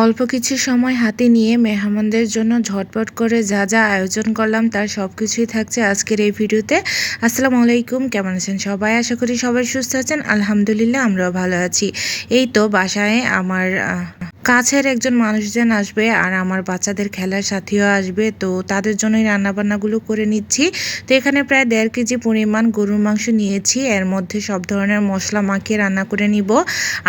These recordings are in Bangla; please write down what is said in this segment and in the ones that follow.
অল্প কিছু সময় হাতে নিয়ে মেহমানদের জন্য ঝটপট করে যা যা আয়োজন করলাম তার সব কিছুই থাকছে আজকের এই ভিডিওতে। আসসালামু আলাইকুম, কেমন আছেন সবাই? আশা করি সবাই সুস্থ আছেন। আলহামদুলিল্লাহ, আমরাও ভালো আছি। এই তো বাসায় আমার কাছের একজন মানুষজন আসবে আর আমার বাচ্চাদের খেলার সাথীও আসবে। তো তাদের জন্যই রান্নাবান্নাগুলো করে নিচ্ছি। তো এখানে প্রায় দেড় কেজি পরিমাণ গরুর মাংস নিয়েছি। এর মধ্যে সব ধরনের মশলা মাখিয়ে রান্না করে নিব।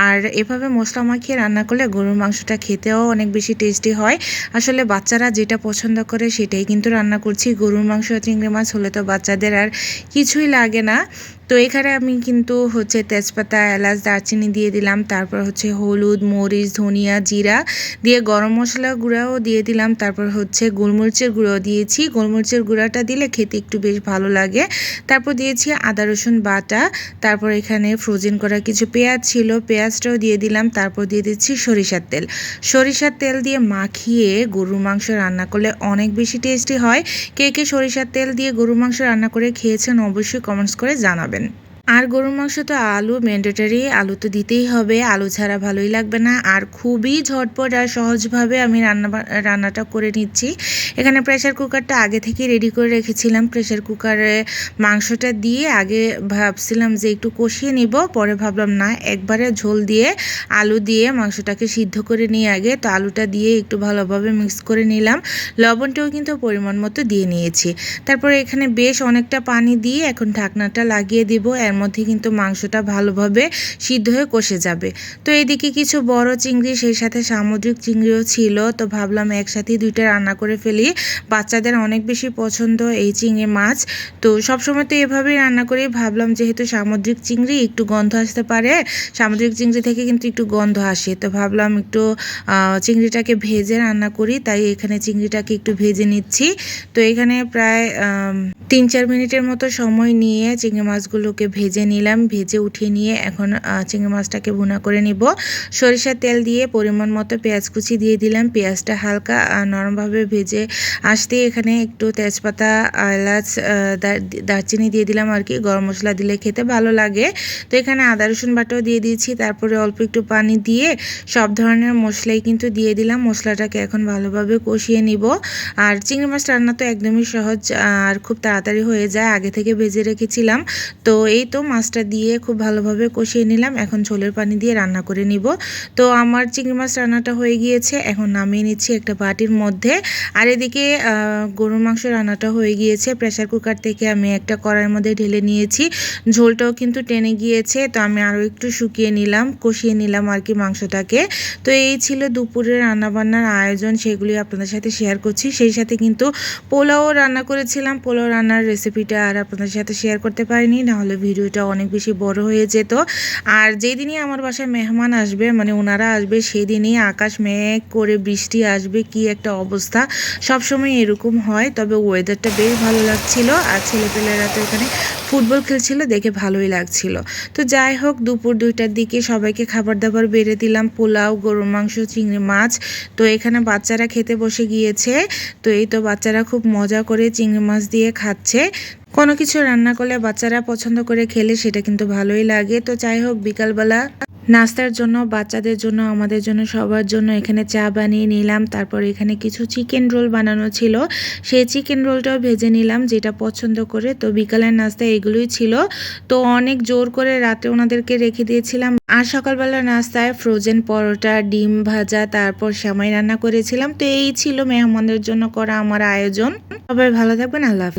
আর এভাবে মশলা মাখিয়ে রান্না করলে গরুর মাংসটা খেতেও অনেক বেশি টেস্টি হয়। আসলে বাচ্চারা যেটা পছন্দ করে সেটাই কিন্তু রান্না করছি। গরুর মাংস, চিংড়ি মাছ হলে তো বাচ্চাদের আর কিছুই লাগে না। তো এখানে আমি কিন্তু হচ্ছে তেজপাতা, এলাচ, দারচিনি দিয়ে দিলাম। তারপর হচ্ছে হলুদ, মরিচ, ধনিয়া, জিরা দিয়ে গরম মশলা গুঁড়াও দিয়ে দিলাম। তারপর হচ্ছে গোলমরিচের গুঁড়ো দিয়েছি। গোলমরিচের গুঁড়াটা দিলে খেতে একটু বেশ ভালো লাগে। তারপর দিয়েছি আদা, রসুন বাটা। তারপর এখানে ফ্রোজেন করা কিছু পেঁয়াজ ছিল, পেঁয়াজটাও দিয়ে দিলাম। তারপর দিয়ে দিচ্ছি সরিষার তেল। সরিষার তেল দিয়ে মাখিয়ে গরুর মাংস রান্না করলে অনেক বেশি টেস্টি হয়। কে কে সরিষার তেল দিয়ে গরুর মাংস রান্না করে খেয়েছেন অবশ্যই কমেন্টস করে জানাবেন। আর গরুর মাংস তো আলু ম্যান্ডেটারি আলু তো দিতেই হবে, আলু ছাড়া ভালোই লাগবে না। আর খুবই ঝটপট আর সহজভাবে আমি রান্না রান্নাটা করে নিচ্ছি। এখানে প্রেশার কুকারটা আগে থেকে রেডি করে রেখেছিলাম। প্রেশার কুকারে মাংসটা দিয়ে আগে ভাবছিলাম যে একটু কষিয়ে নিব, পরে ভাবলাম না, একবারে ঝোল দিয়ে আলু দিয়ে মাংসটাকে সিদ্ধ করে নিয়ে আগে তো আলুটা দিয়ে একটু ভালোভাবে মিক্স করে নিলাম। লবণটাও কিন্তু পরিমাণ মতো দিয়ে নিয়েছি। তারপরে এখানে বেশ অনেকটা পানি দিয়ে এখন ঢাকনাটা লাগিয়ে দিব। এর মধ্যে কিন্তু মাংসটা ভালোভাবে সিদ্ধ হয়ে কষে যাবে। তো এইদিকে কিছু বড় চিংড়ি, সেই সাথে সামুদ্রিক চিংড়িও ছিল। তো ভাবলাম একসাথে দুইটা রান্না করে ফেলি। বাচ্চাদের অনেক বেশি পছন্দ এই চিংড়ি মাছ। তো সবসময় তো এভাবেই রান্না করি। ভাবলাম যেহেতু সামুদ্রিক চিংড়ি, একটু গন্ধ আসতে পারে। সামুদ্রিক চিংড়ি থেকে কিন্তু একটু গন্ধ আসে। তো ভাবলাম একটু চিংড়িটাকে ভেজে রান্না করি। তাই এখানে চিংড়িটাকে একটু ভেজে নিচ্ছি। তো এখানে প্রায় তিন চার মিনিটের মতো সময় নিয়ে চিংড়ি মাছগুলোকে ভেজে নিলাম, ভেজে উঠিয়ে নিয়ে এখন চিংড়ি মাছটাকে ভুনা করে নিব। সরিষার তেল দিয়ে পরিমাণ মতো পেঁয়াজ কুচি দিয়ে দিলাম। পেঁয়াজটা হালকা নরমভাবে ভেজে আসতে এখানে একটু তেজপাতা, এলাচ দার- দারচিনি দিয়ে দিলাম আর কি। গরম মশলা দিলে খেতে ভালো লাগে। তো এখানে আদা, রসুন বাটাও দিয়ে দিয়েছি। তারপরে অল্প একটু পানি দিয়ে সব ধরনের মশলাই কিন্তু দিয়ে দিলাম। মশলাটাকে এখন ভালোভাবে কষিয়ে নিব। আর চিংড়ি মাছ রান্না তো একদমই সহজ আর খুব তাড়াতাড়ি হয়ে যায়। আগে থেকে ভেজে রেখেছিলাম। তো এই তো মাছটা দিয়ে খুব ভালোভাবে কষিয়ে নিলাম। এখন ঝোলের পানি দিয়ে রান্না করে নিব। তো আমার চিংড়ি মাছ রান্নাটা হয়ে গিয়েছে। এখন নামিয়ে নিচ্ছি একটা বাটির মধ্যে। আর এদিকে গরুর মাংস রান্নাটা হয়ে গিয়েছে। প্রেশার কুকার থেকে আমি একটা কড়াইয়ের মধ্যে ঢেলে নিয়েছি। ঝোলটাও কিন্তু টেনে গিয়েছে। তো আমি আরও একটু শুকিয়ে নিলাম, কষিয়ে নিলাম আর কি মাংসটাকে। তো এই ছিল দুপুরের রান্নাবান্নার আয়োজন। সেগুলি আপনাদের সাথে শেয়ার করছি। সেই সাথে কিন্তু পোলাও রান্না করেছিলাম। পোলাও রান্নার রেসিপিটা আর আপনাদের সাথে শেয়ার করতে পারিনি। নাহলে ভিডিওটা অনেক বেশি বড় হয়ে যেত। আর যেই দিনই আমার বাসায় মেহমান আসবে মানে ওনারা আসবে সেই দিনই আকাশ মেঘ করে বৃষ্টি আসবে, কি একটা অবস্থা। সবসময় এরকম হয়, তবে ওয়েদারটা বেশ ভালো লাগছিল। আর ছেলেপেলেরা তো এখানে ফুটবল খেলছিল, দেখে ভালোই লাগছিল। তো যাই হোক, দুপুর দুইটার দিকে সবাইকে খাবার দাবার বেড়ে দিলাম, পোলাও, গরুর মাংস, চিংড়ি মাছ। তো এখানে বাচ্চারা খেতে বসে গিয়েছে। তো এই তো বাচ্চারা খুব মজা করে চিংড়ি মাছ দিয়ে খাচ্ছে। কোনো কিছু রান্না করলে বাচ্চারা পছন্দ করে খেলে সেটা কিন্তু ভালোই লাগে। তো যাই হোক, বিকালবেলা নাস্তার জন্য, বাচ্চাদের জন্য, আমাদের জন্য, সবার জন্য এখানে চা বানিয়ে নিলাম। তারপর এখানে কিছু চিকেন রোল বানানো ছিল। সেই চিকেন রোলটাও ভেজে নিলাম যেটা পছন্দ করে। তো বিকালের নাস্তা এগুলোই ছিল। তো অনেক জোর করে রাতে ওনাদেরকে রেখে দিয়েছিলাম। আর সকালবেলা নাস্তায় ফ্রোজেন পরোটা, ডিম ভাজা, তারপর সেমাই রান্না করেছিলাম। তো এই ছিল মেহমানদের জন্য করা আমার আয়োজন। সবাই ভালো থাকবেন, আল্লাহ।